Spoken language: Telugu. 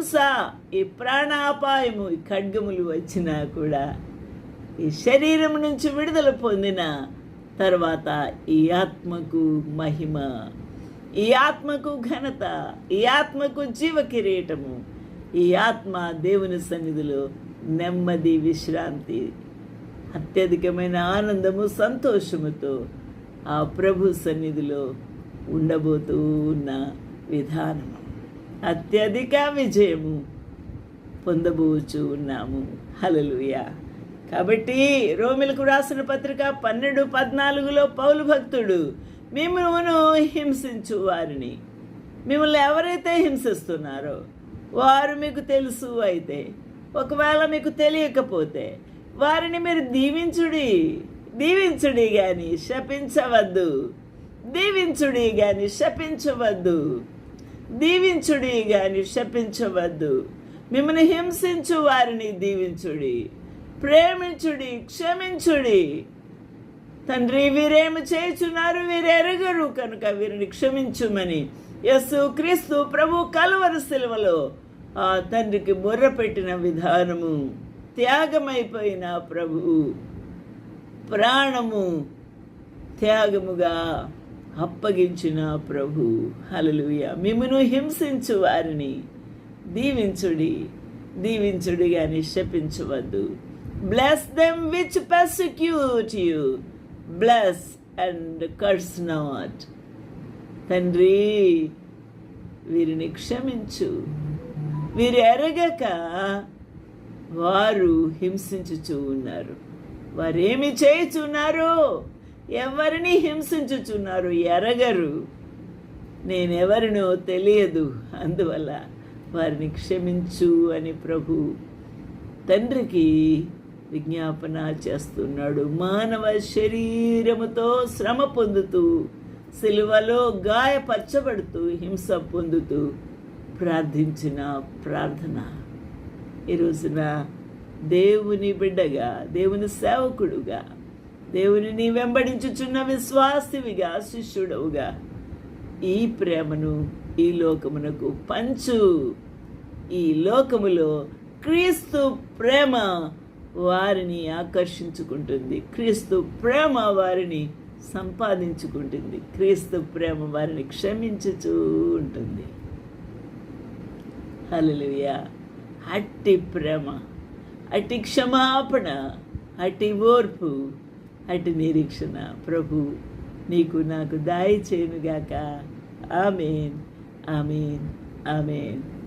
హింస ఈ ప్రాణాపాయము ఈ ఖడ్గములు వచ్చినా కూడా ఈ శరీరం నుంచి విడుదల పొందిన తర్వాత ఈ ఆత్మకు మహిమ ఈ ఆత్మకు ఘనత ఈ ఆత్మకు జీవ కిరీటము ఈ ఆత్మ దేవుని సన్నిధిలో నెమ్మది విశ్రాంతి అత్యధికమైన ఆనందము సంతోషముతో ఆ ప్రభు సన్నిధిలో ఉండబోతూ ఉన్న విధానము. అత్యధిక విజయము పొందబోచు ఉన్నాము. హలలుయ కాబట్టి రోమిలకు రాసిన పత్రిక పన్నెండు పద్నాలుగులో పౌలు భక్తుడు మిమ్మల్ని హింసించు వారిని. మిమ్మల్ని ఎవరైతే హింసిస్తున్నారో వారు మీకు తెలుసు అయితే ఒకవేళ మీకు తెలియకపోతే వారిని మీరు దీవించుడి దీవించుడి కానీ శపించవద్దు. దీవించుడి కానీ శపించవద్దు. దీవించుడి గాని శపించవద్దు. మిమ్మల్ని హింసించు వారిని దీవించుడి. ప్రేమించుడి క్షమించుడి. తండ్రి వీరేమి చేయుచున్నారు? వీరెరగరు కనుక వీరిని క్షమించుమని. యస్సు క్రీస్తు ప్రభు కలువరు శిలువలో ఆ తండ్రికి బొర్ర పెట్టిన విధానము. త్యాగమైపోయిన ప్రభు ప్రాణము త్యాగముగా అప్పగించిన ప్రభు. హలలుయ మిమ్మను హింసించు వారిని. దీవించుడి దీవించుడి కానీ శపించవద్దు. Bless them which persecute you bless and curse not తండ్రి వీరిని క్షమించు. వీరు ఎరగక వారు హింసించుచూ ఉన్నారు. వారేమి చేయుచున్నారో ఎవరిని హింసించుచున్నారు? ఎరగరు. నేనెవరినో తెలియదు. అందువల్ల వారిని క్షమించు అని ప్రభు తండ్రికి విజ్ఞాపన చేస్తున్నాడు. మానవ శరీరముతో శ్రమ పొందుతూ సిలువలో గాయపరచబడుతూ హింస పొందుతూ ప్రార్థించిన ప్రార్థన. ఈ రోజున దేవుని బిడ్డగా దేవుని సేవకుడుగా దేవుని వెంబడించుచున్న విశ్వాసివిగా శిష్యుడవుగా. ఈ ప్రేమను ఈ లోకమునకు పంచు. ఈ లోకములో క్రీస్తు ప్రేమ వారిని ఆకర్షించుకుంటుంది. క్రీస్తు ప్రేమ వారిని సంపాదించుకుంటుంది. క్రీస్తు ప్రేమ వారిని క్షమించుచూ ఉంటుంది. హలలుయా అట్టి ప్రేమ అట్టి క్షమాపణ అట్టి ఓర్పు అట్టి నిరీక్షణ. ప్రభు నీకు నాకు దాయి చేయనుగాక. ఆమెన్. ఆమెన్. ఆమెన్.